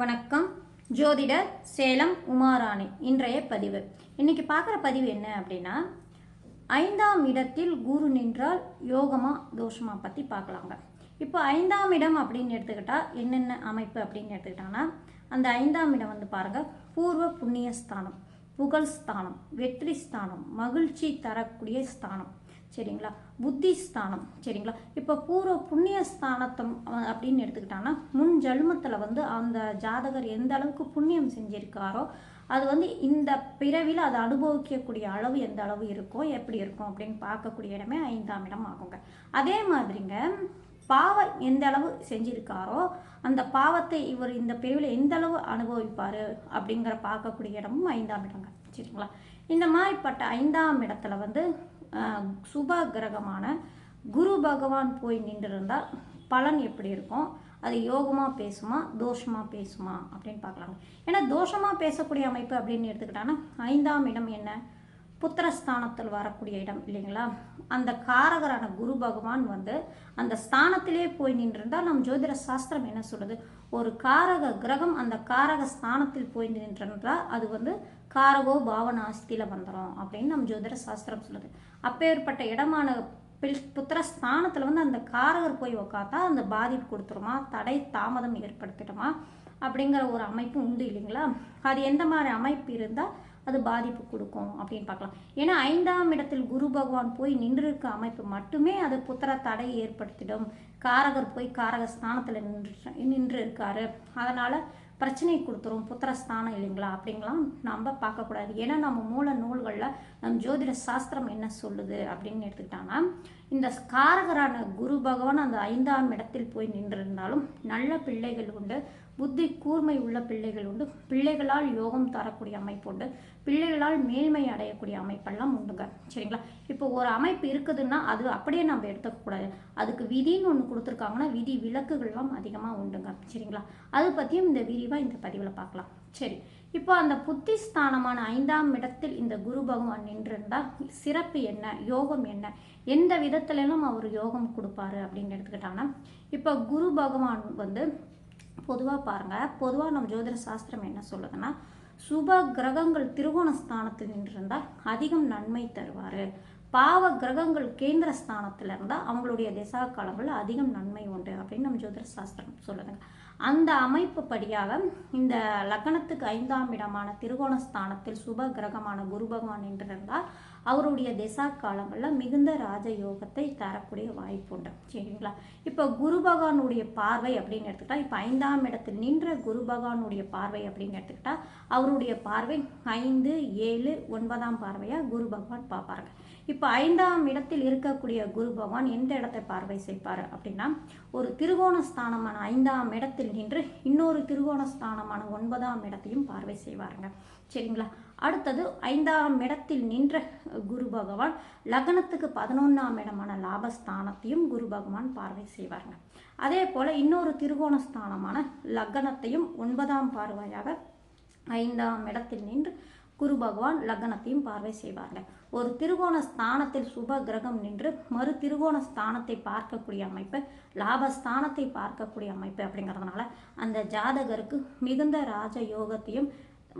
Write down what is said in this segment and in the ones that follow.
வணக்கம். ஜோதிடர் சேலம் உமாராணி. இன்றைய பதிவு. இன்னைக்கு பார்க்குற பதிவு என்ன அப்படின்னா ஐந்தாம் இடத்தில் குரு நின்றால் யோகமா தோஷமா பற்றி பார்க்கலாங்க. இப்போ ஐந்தாம் இடம் அப்படின்னு எடுத்துக்கிட்டால் என்னென்ன அமைப்பு அப்படின்னு எடுத்துக்கிட்டாங்கன்னா அந்த ஐந்தாம் இடம் வந்து பாருங்க பூர்வ புண்ணிய ஸ்தானம் புகழ் ஸ்தானம் வெற்றி ஸ்தானம் மகிழ்ச்சி தரக்கூடிய ஸ்தானம். சரிங்களா? புத்தி ஸ்தானம் சரிங்களா? இப்போ பூர்வ புண்ணிய ஸ்தானத்தம் அப்படின்னு எடுத்துக்கிட்டாங்கன்னா முன் ஜென்மத்தில் வந்து அந்த ஜாதகர் எந்த அளவுக்கு புண்ணியம் செஞ்சிருக்காரோ அது வந்து இந்த பிறவியில் அதை அனுபவிக்கக்கூடிய அளவு எந்த அளவு இருக்கோ எப்படி இருக்கும் அப்படின்னு பார்க்கக்கூடிய இடமே ஐந்தாம் இடம் ஆகுங்க. அதே மாதிரிங்க பாவம் எந்த அளவு செஞ்சிருக்காரோ அந்த பாவத்தை இவர் இந்த பிரிவில் எந்த அளவு அனுபவிப்பார் அப்படிங்கிற பார்க்கக்கூடிய இடமும் ஐந்தாம் இடங்க சரிங்களா? இந்த மாதிரிப்பட்ட ஐந்தாம் இடத்துல வந்து சுப கிரகமான குரு பகவான் போய் நின்றிருந்தால் பலன் எப்படி இருக்கும்? அது யோகமாக பேசுமா? தோஷமாக பேசுமா? அப்படின்னு பார்க்கலாங்க ஏன்னா தோஷமாக பேசக்கூடிய அமைப்பு அப்படின்னு எடுத்துக்கிட்டாங்கன்னா ஐந்தாம் இடம் என்ன? புத்திரஸ்தானத்தில் வரக்கூடிய இடம் இல்லைங்களா? அந்த காரகரான குரு பகவான் வந்து அந்த ஸ்தானத்திலே போய் நின்றிருந்தால் நம் ஜோதிட சாஸ்திரம் என்ன சொல்லுது? ஒரு காரக கிரகம் அந்த காரக ஸ்தானத்தில் போய் நின்றிருந்தால் அது வந்து காரகோ பாவன ஆஸ்தியில் வந்துடும் அப்படின்னு நம் ஜோதிட சாஸ்திரம் சொல்லுது. அப்பேற்பட்ட இடமான பில் புத்திரஸ்தானத்தில் வந்து அந்த காரகர் போய் உக்காத்தா அந்த பாதிப்பு கொடுத்துருமா? தடை தாமதம் ஏற்படுத்திடுமா? அப்படிங்கிற ஒரு அமைப்பு உண்டு இல்லைங்களா? அது எந்த மாதிரி அமைப்பு இருந்தால் அது பாதிப்பு கொடுக்கும் அப்படின்னு பார்க்கலாம். ஏன்னா ஐந்தாம் இடத்தில் குரு பகவான் போய் நின்று இருக்க அமைப்பு மட்டுமே அது புத்திர தடை ஏற்படுத்திடும். காரகர் போய் காரக ஸ்தானத்தில் நின்று நின்று இருக்காரு அதனால் பிரச்சனை கொடுத்துரும். புத்திரஸ்தானம் இல்லைங்களா? அப்படிங்கலாம் நம்ம பார்க்கக்கூடாது. ஏன்னா நம்ம மூல நூல்களில் நம் ஜோதிட சாஸ்திரம் என்ன சொல்லுது அப்படின்னு எடுத்துக்கிட்டாங்கன்னா இந்த காரகரான குரு பகவான் அந்த ஐந்தாம் இடத்தில் போய் நின்றிருந்தாலும் நல்ல பிள்ளைகள் உண்டு. புத்தி கூர்மை உள்ள பிள்ளைகள் உண்டு. பிள்ளைகளால் யோகம் தரக்கூடிய அமைப்பு உண்டு. பிள்ளைகளால் மேல்மை அடையக்கூடிய அமைப்பெல்லாம் உண்டுங்க. சரிங்களா? இப்போ ஒரு அமைப்பு இருக்குதுன்னா அது அப்படியே நம்ம எடுத்துக்கக்கூடாது அதுக்கு விதின்னு ஒன்று கொடுத்துருக்காங்கன்னா விதி விலக்குகள்லாம் அதிகமாக உண்டுங்க. சரிங்களா? அது பற்றியும் இந்த விரிவாக இந்த பதிவில் பார்க்கலாம். சரி. இப்போ அந்த புத்தி ஸ்தானமான ஐந்தாம் இடத்தில் இந்த குரு பகவான் நின்றிருந்தால் சிறப்பு என்ன? யோகம் என்ன? எந்த விதத்துலலாம் அவர் யோகம் கொடுப்பாரு அப்படின்னு எடுத்துக்கிட்டாங்கன்னா இப்போ குரு பகவான் வந்து பொதுவாக பாருங்கள் பொதுவாக நம்ம ஜோதிட சாஸ்திரம் என்ன சொல்லுதுன்னா சுப கிரகங்கள் திருவோண ஸ்தானத்தில் நின்றிருந்தால் அதிகம் நன்மை தருவார். பாவ கிரகங்கள் கேந்திர ஸ்தானத்தில் இருந்தால் அவங்களுடைய திசா காலங்களில் அதிகம் நன்மை உண்டு அப்படின்னு நம்ம ஜோதிட சாஸ்திரம் சொல்லுதுங்க. அந்த அமைப்பு படியாக இந்த லக்னத்துக்கு ஐந்தாம் இடமான திருகோண ஸ்தானத்தில் சுப கிரகமான குரு பகவான் நின்றிருந்தால் அவருடைய திசா காலங்களில் மிகுந்த ராஜயோகத்தை தரக்கூடிய வாய்ப்பு உண்டு. சரிங்களா? இப்போ குரு பகவானுடைய பார்வை அப்படின்னு எடுத்துக்கிட்டா இப்போ ஐந்தாம் இடத்தில் நின்ற குரு பகவானுடைய பார்வை அப்படின்னு எடுத்துக்கிட்டா அவருடைய பார்வை ஐந்து ஏழு ஒன்பதாம் பார்வையாக குரு பகவான் பார்ப்பாருங்க. இப்போ ஐந்தாம் இடத்தில் இருக்கக்கூடிய குரு பகவான் எந்த இடத்தை பார்வை செய்ப்பார் அப்படின்னா ஒரு திருகோண ஸ்தானமான ஐந்தாம் இடத்தில் நின்று இன்னொரு திருகோண ஸ்தானமான ஒன்பதாம் இடத்தையும் பார்வை செய்வாருங்க. சரிங்களா? அடுத்தது ஐந்தாம் இடத்தில் நின்ற குரு பகவான் லக்னத்துக்கு பதினொன்றாம் இடமான லாபஸ்தானத்தையும் குரு பகவான் பார்வை செய்வாருங்க. அதே போல் இன்னொரு திருகோண ஸ்தானமான லக்னத்தையும் ஒன்பதாம் பார்வையாக ஐந்தாம் இடத்தில் நின்று குரு பகவான் லக்னத்தையும் பார்வை செய்வாங்க ஒரு திருகோண ஸ்தானத்தில் சுப கிரகம் நின்று மறு திருகோண ஸ்தானத்தை பார்க்கக்கூடிய அமைப்பு லாபஸ்தானத்தை பார்க்கக்கூடிய அமைப்பு அப்படிங்கிறதுனால அந்த ஜாதகருக்கு மிகுந்த ராஜ யோகத்தையும்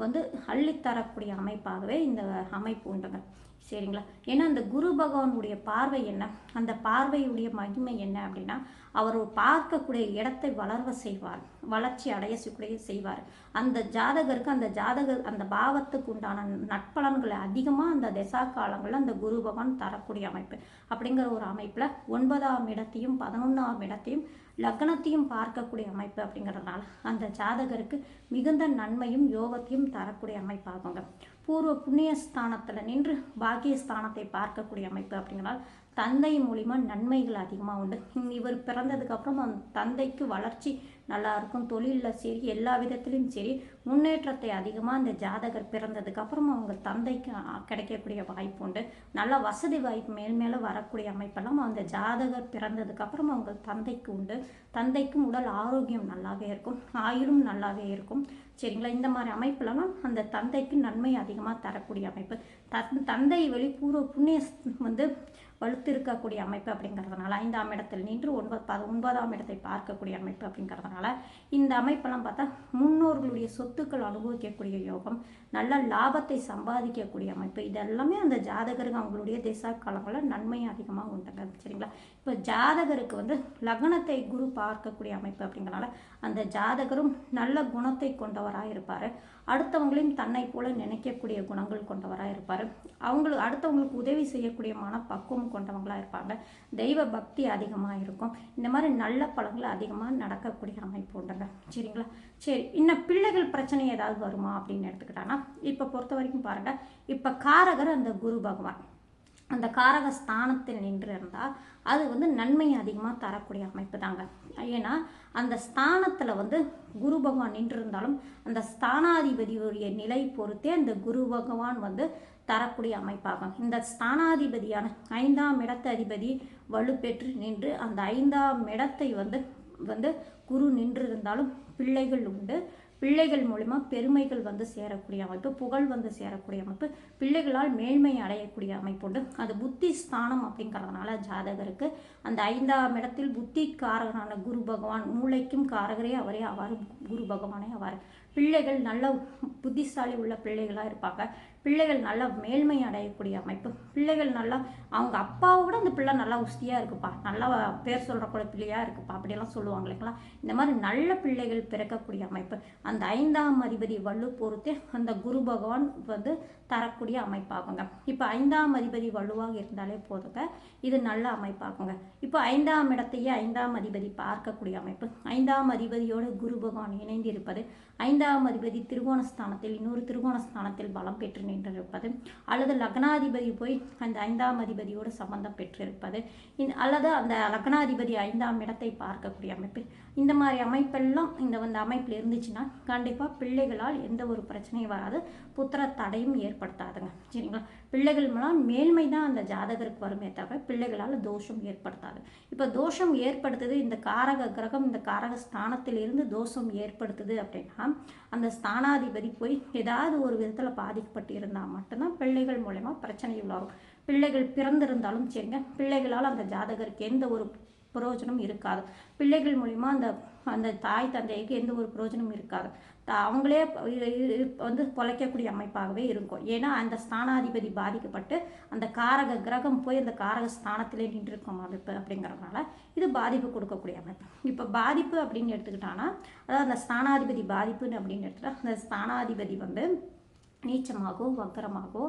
வந்து அள்ளித்தரக்கூடிய அமைப்பாகவே இந்த அமைப்பு உண்டுங்க. சரிங்களா? ஏன்னா அந்த குரு பகவானுடைய பார்வை என்ன? அந்த பார்வையுடைய மகிமை என்ன அப்படின்னா அவர் பார்க்கக்கூடிய இடத்தை வளர்வ செய்வார். வளர்ச்சி அடைய செய்ய செய்வார். அந்த ஜாதகருக்கு அந்த ஜாதகர் அந்த பாவத்துக்கு உண்டான நட்பலன்களை அதிகமாக அந்த திசா காலங்களில் அந்த குரு பகவான் தரக்கூடிய அமைப்பு. அப்படிங்கிற ஒரு அமைப்பில் ஒன்பதாம் இடத்தையும் பதினொன்றாம் இடத்தையும் லக்னத்தையும் பார்க்கக்கூடிய அமைப்பு அப்படிங்கிறதுனால அந்த ஜாதகருக்கு மிகுந்த நன்மையும் யோகத்தையும் தரக்கூடிய அமைப்பாகுங்க. பூர்வ புண்ணியஸ்தானத்தில் நின்று பாக்கியஸ்தானத்தை பார்க்கக்கூடிய அமைப்பு அப்படிங்கிறால் தந்தை மூலிமா நன்மைகள் அதிகமாக உண்டு. இவர் பிறந்ததுக்கு அப்புறம் அந்த தந்தைக்கு வளர்ச்சி நல்லாயிருக்கும் தொழிலில் சரி எல்லா விதத்துலேயும் சரி முன்னேற்றத்தை அதிகமாக அந்த ஜாதகர் பிறந்ததுக்கு அப்புறம் அவங்க தந்தைக்கு கிடைக்கக்கூடிய வாய்ப்பு உண்டு. நல்ல வசதி வாய்ப்பு மேல் மேலே வரக்கூடிய அமைப்பெல்லாம் அந்த ஜாதகர் பிறந்ததுக்கு அப்புறம் அவங்க தந்தைக்கு உண்டு. தந்தைக்கும் உடல் ஆரோக்கியம் நல்லாவே இருக்கும். ஆயுளும் நல்லாவே இருக்கும். சரிங்களா? இந்த மாதிரி அமைப்புலலாம் அந்த தந்தைக்கு நன்மை அதிகமாக தரக்கூடிய அமைப்பு. தன் தந்தை வெளி பூர்வ புண்ணிய வந்து வலுத்திருக்கக்கூடிய அமைப்பு அப்படிங்கிறதுனால ஐந்தாம் இடத்தில் நின்று ஒன்பது ப ஒன்பதாம் இடத்தை பார்க்கக்கூடிய அமைப்பு அப்படிங்கிறதுனால இந்த அமைப்பெல்லாம் பார்த்தா முன்னோர்களுடைய சொத்துக்கள் அனுபவிக்கக்கூடிய யோகம் நல்ல லாபத்தை சம்பாதிக்கக்கூடிய அமைப்பு. இதெல்லாமே அந்த ஜாதகருக்கு அவங்களுடைய திசா காலங்களில் நன்மை அதிகமாக உண்டுங்க. சரிங்களா? இப்போ ஜாதகருக்கு வந்து லக்னத்தை குரு பார்க்கக்கூடிய அமைப்பு அப்படிங்கிறனால அந்த ஜாதகரும் நல்ல குணத்தை கொண்டவராக இருப்பார். அடுத்தவங்களையும் தன்னை போல நினைக்கக்கூடிய குணங்கள் கொண்டவராக இருப்பார். அவங்களுக்கு அடுத்தவங்களுக்கு உதவி செய்யக்கூடிய மனப்பக்குவம் கொண்டவங்களாக இருப்பாங்க. தெய்வ பக்தி அதிகமாக இருக்கும். இந்த மாதிரி நல்ல பழங்கள் அதிகமாக நடக்கக்கூடிய அமைப்பு உண்டுங்க. சரிங்களா? சரி இன்னும் பிள்ளைகள் பிரச்சனை ஏதாவது வருமா அப்படின்னு எடுத்துக்கிட்டாங்கன்னா இப்போ பொறுத்த வரைக்கும் பாருங்கள் இப்போ காரகர் அந்த குரு பகவான். அந்த காரக ஸ்தானத்தில் நின்று இருந்தால் அது வந்து நன்மை அதிகமாக தரக்கூடிய அமைப்பு தாங்க ஏன்னா அந்த ஸ்தானத்தில் வந்து குரு பகவான் நின்று இருந்தாலும் அந்த ஸ்தானாதிபதியுடைய நிலை பொறுத்தே அந்த குரு பகவான் வந்து தரக்கூடிய அமைப்பாகும். இந்த ஸ்தானாதிபதியான ஐந்தாம் இடத்த அதிபதி வலுப்பெற்று நின்று அந்த ஐந்தாம் இடத்தை வந்து வந்து குரு நின்று இருந்தாலும் பிள்ளைகள் உண்டு. பிள்ளைகள் மூலிமா பெருமைகள் வந்து சேரக்கூடிய அமைப்பு புகழ் வந்து சேரக்கூடிய அமைப்பு பிள்ளைகளால் மேன்மை அடையக்கூடிய அமைப்பு உண்டு. அது புத்தி ஸ்தானம் அப்படிங்கிறதுனால ஜாதகருக்கு அந்த ஐந்தாம் இடத்தில் புத்தி காரகனான குரு பகவான் மூளைக்கும் காரகரே அவரே ஆவார் குரு பகவானே ஆவார். பிள்ளைகள் நல்ல புத்திசாலி உள்ள பிள்ளைகளாக இருப்பாங்க. பிள்ளைகள் நல்லா மேல்மை அடையக்கூடிய அமைப்பு. பிள்ளைகள் நல்லா அவங்க அப்பாவை விட அந்த பிள்ளை நல்லா உஸ்தியாக இருக்குப்பா. நல்லா பேர் சொல்கிற கூட பிள்ளையாக இருக்குப்பா. அப்படியெல்லாம் சொல்லுவாங்க இல்லைங்களா? இந்த மாதிரி நல்ல பிள்ளைகள் பிறக்கக்கூடிய அமைப்பு. அந்த ஐந்தாம் அதிபதி வலு பொறுத்தே அந்த குரு பகவான் வந்து தரக்கூடிய அமைப்பாகுங்க. இப்போ ஐந்தாம் அதிபதி வலுவாக இருந்தாலே போதுங்க. இது நல்ல அமைப்பாகுங்க. இப்போ ஐந்தாம் இடத்தையே ஐந்தாம் அதிபதி பார்க்கக்கூடிய அமைப்பு. ஐந்தாம் அதிபதியோடு குரு பகவான் இணைந்து இருப்பது ஐந்தாம் அதிபதி திருவோணஸ்தானத்தில் இன்னொரு திருவோணஸ்தானத்தில் பலம் பெற்று நின்றிருப்பது அல்லது லக்னாதிபதி போய் அந்த ஐந்தாம் அதிபதியோடு சம்பந்தம் பெற்றிருப்பது இந்த அல்லது அந்த லக்னாதிபதி ஐந்தாம் இடத்தை பார்க்கக்கூடிய அமைப்பு இந்த மாதிரி அமைப்பெல்லாம் இந்த வந்து அமைப்பில் இருந்துச்சுன்னா கண்டிப்பாக பிள்ளைகளால் எந்த ஒரு பிரச்சனையும் வராது. புத்திர தடையும் ஏற்படுத்தாதுங்க. சரிங்களா? பிள்ளைகள் மூலம் மேல்மை தான் அந்த ஜாதகருக்கு வருமே தவிர பிள்ளைகளால் தோஷம் ஏற்படுத்தாது. இப்போ தோஷம் ஏற்படுத்துது இந்த காரக கிரகம் இந்த காரக ஸ்தானத்திலிருந்து தோஷம் ஏற்படுத்துது அப்படின்னா அந்த ஸ்தானாதிபதி போய் ஏதாவது ஒரு விதத்தில் பாதிக்கப்பட்டு இருந்தால் மட்டும்தான் பிள்ளைகள் மூலயமா பிரச்சனை வரும் பிள்ளைகள் பிறந்திருந்தாலும் சரிங்க. பிள்ளைகளால் அந்த ஜாதகருக்கு எந்த ஒரு பிரயோஜனம் இருக்காது. பிள்ளைகள் மூலிமா அந்த அந்த தாய் தந்தைக்கு எந்த ஒரு பிரயோஜனம் இருக்காது. அவங்களே வந்து பொழைக்கக்கூடிய அமைப்பாகவே இருக்கும். ஏன்னா அந்த ஸ்தானாதிபதி பாதிக்கப்பட்டு அந்த காரக கிரகம் போய் அந்த காரக ஸ்தானத்திலே நின்றுருக்கும் அமைப்பு அப்படிங்கிறதுனால இது பாதிப்பு கொடுக்கக்கூடிய அமைப்பு. இப்போ பாதிப்பு அப்படின்னு எடுத்துக்கிட்டான்னா அதாவது அந்த ஸ்தானாதிபதி பாதிப்புன்னு அப்படின்னு எடுத்துட்டா அந்த ஸ்தானாதிபதி வந்து நீச்சமாகவோ வக்கரமாகவோ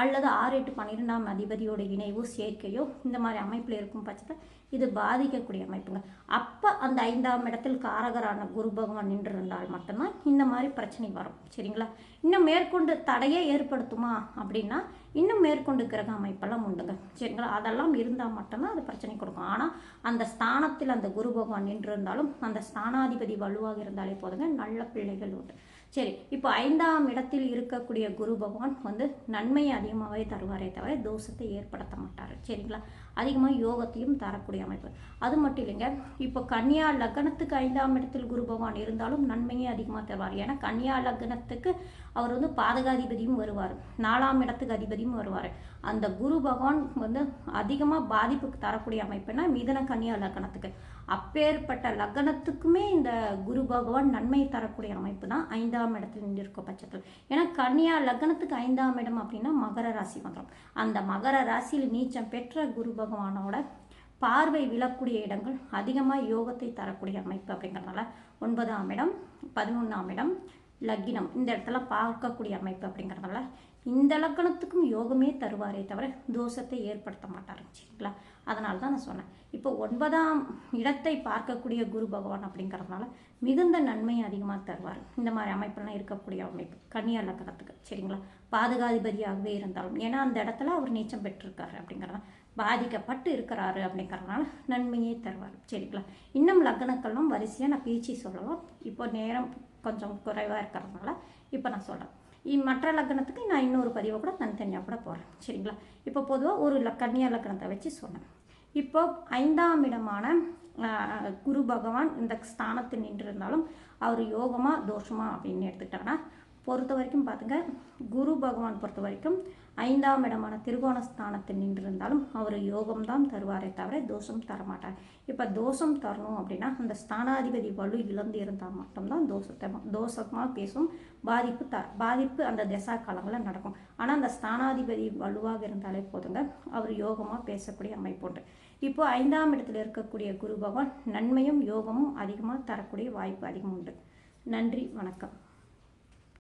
அல்லது ஆறு எட்டு பன்னிரெண்டாம் அதிபதியோட இணைவோ சேர்க்கையோ இந்த மாதிரி அமைப்பில் இருக்கும் பட்சத்தில் இது பாதிக்கக்கூடிய அமைப்புங்க. அப்போ அந்த ஐந்தாம் இடத்தில் காரகரான குரு பகவான் நின்று இருந்தால் மட்டும்தான் இந்த மாதிரி பிரச்சனை வரும். சரிங்களா? இன்னும் மேற்கொண்டு தடையே ஏற்படுத்துமா அப்படின்னா இன்னும் மேற்கொண்டு கிரக அமைப்பெல்லாம் உண்டுங்க. சரிங்களா? அதெல்லாம் இருந்தால் மட்டும்தான் அது பிரச்சனை கொடுக்கும். ஆனால் அந்த ஸ்தானத்தில் அந்த குரு பகவான் நின்று இருந்தாலும் அந்த ஸ்தானாதிபதி வலுவாக இருந்தாலே போதுங்க. நல்ல பிள்ளைகள் உண்டு. சரி இப்போ ஐந்தாம் இடத்தில் இருக்கக்கூடிய குரு பகவான் வந்து நன்மையை அதிகமாகவே தருவாரே தவிர தோஷத்தை ஏற்படுத்த மாட்டார். சரிங்களா? அதிகமாக யோகத்தையும் தரக்கூடிய அமைப்பு. அது மட்டும் இல்லைங்க இப்போ கன்னியா லக்னத்துக்கு ஐந்தாம் இடத்தில் குரு பகவான் இருந்தாலும் நன்மையை அதிகமாக தருவார். ஏன்னா கன்னியா லக்னத்துக்கு அவர் வந்து பாதகாதிபதியும் வருவார். நாலாம் இடத்துக்கு அதிபதியும் வருவார். அந்த குரு பகவான் வந்து அதிகமாக பாதிப்புக்கு தரக்கூடிய அமைப்புனா மிதன கன்னியா லக்னத்துக்கு. அப்பேற்பட்ட லக்னத்துக்குமே இந்த குரு பகவான் நன்மை தரக்கூடிய அமைப்பு தான் ஐந்தாம் இடத்தில் நின்றிருக்க பட்சத்தில். ஏன்னா கன்னியா லக்னத்துக்கு ஐந்தாம் இடம் அப்படின்னா மகர ராசி மந்திரம். அந்த மகர ராசியில் நீச்சம் பெற்ற குரு பகவானோட பார்வை விழக்கூடிய இடங்கள் அதிகமாக யோகத்தை தரக்கூடிய அமைப்பு அப்படிங்கிறதுனால ஒன்பதாம் இடம் பதினொன்றாம் இடம் லக்கினம். இந்த இடத்துல பார்க்கக்கூடிய அமைப்பு அப்படிங்கிறதுனால இந்த லக்கணத்துக்கும் யோகமே தருவாரே தவிர தோஷத்தை ஏற்படுத்த மாட்டார் சரிங்களா? அதனால தான் நான் சொன்னேன். இப்போ ஒன்பதாம் இடத்தை பார்க்கக்கூடிய குரு பகவான் அப்படிங்கிறதுனால மிகுந்த நன்மை அதிகமாக தருவார். இந்த மாதிரி அமைப்பெல்லாம் இருக்கக்கூடிய அமைப்பு கன்னியா லக்கணத்துக்கு சரிங்களா? பாதுகாதிபதியாகவே இருந்தாலும் ஏன்னா அந்த இடத்துல அவர் நீச்சம் பெற்றிருக்காரு அப்படிங்கிறத பாதிக்கப்பட்டு இருக்கிறாரு அப்படிங்கிறதுனால நன்மையே தருவார் சரிங்களா? இன்னும் லக்னக்கெல்லாம் வரிசையாக நான் பேச்சு சொல்லலாம் இப்போ நேரம் கொஞ்சம் குறைவாக இருக்கிறதுனால இப்போ நான் சொல்கிறேன் இ- மற்ற லக்னத்துக்கு நான் இன்னொரு பதிவை கூட தனித்தனியாக கூட போகிறேன் சரிங்களா? இப்போ பொதுவாக ஒரு ல கன்னியா லக்னத்தை வச்சு சொன்னேன் இப்போ ஐந்தாம் இடமான குரு பகவான் இந்த ஸ்தானத்தில் நின்றிருந்தாலும் அவர் யோகமாக தோஷமா அப்படின்னு எடுத்துக்கிட்டாங்கன்னா பொறுத்த வரைக்கும் பார்த்துங்க குரு பகவான் பொறுத்த வரைக்கும் ஐந்தாம் இடமான திருகோண ஸ்தானத்தில் நின்றிருந்தாலும் அவர் யோகம் தான் தருவாரே தவிர தோஷம் தரமாட்டார். இப்போ தோஷம் தரணும் அப்படின்னா அந்த ஸ்தானாதிபதி வலு இழந்து இருந்தால் மட்டும்தான் தோஷத்தை தோஷமாக பேசும் பாதிப்பு த பாதிப்பு அந்த தசா காலங்களில் நடக்கும். ஆனால் அந்த ஸ்தானாதிபதி வலுவாக இருந்தாலே போதுங்க. அவர் யோகமாக பேசக்கூடிய அமைப்புண்டு இப்போ ஐந்தாம் இடத்தில் இருக்கக்கூடிய குரு பகவான் நன்மையும் யோகமும் அதிகமாக தரக்கூடிய வாய்ப்பு அதிகம் உண்டு. நன்றி வணக்கம்.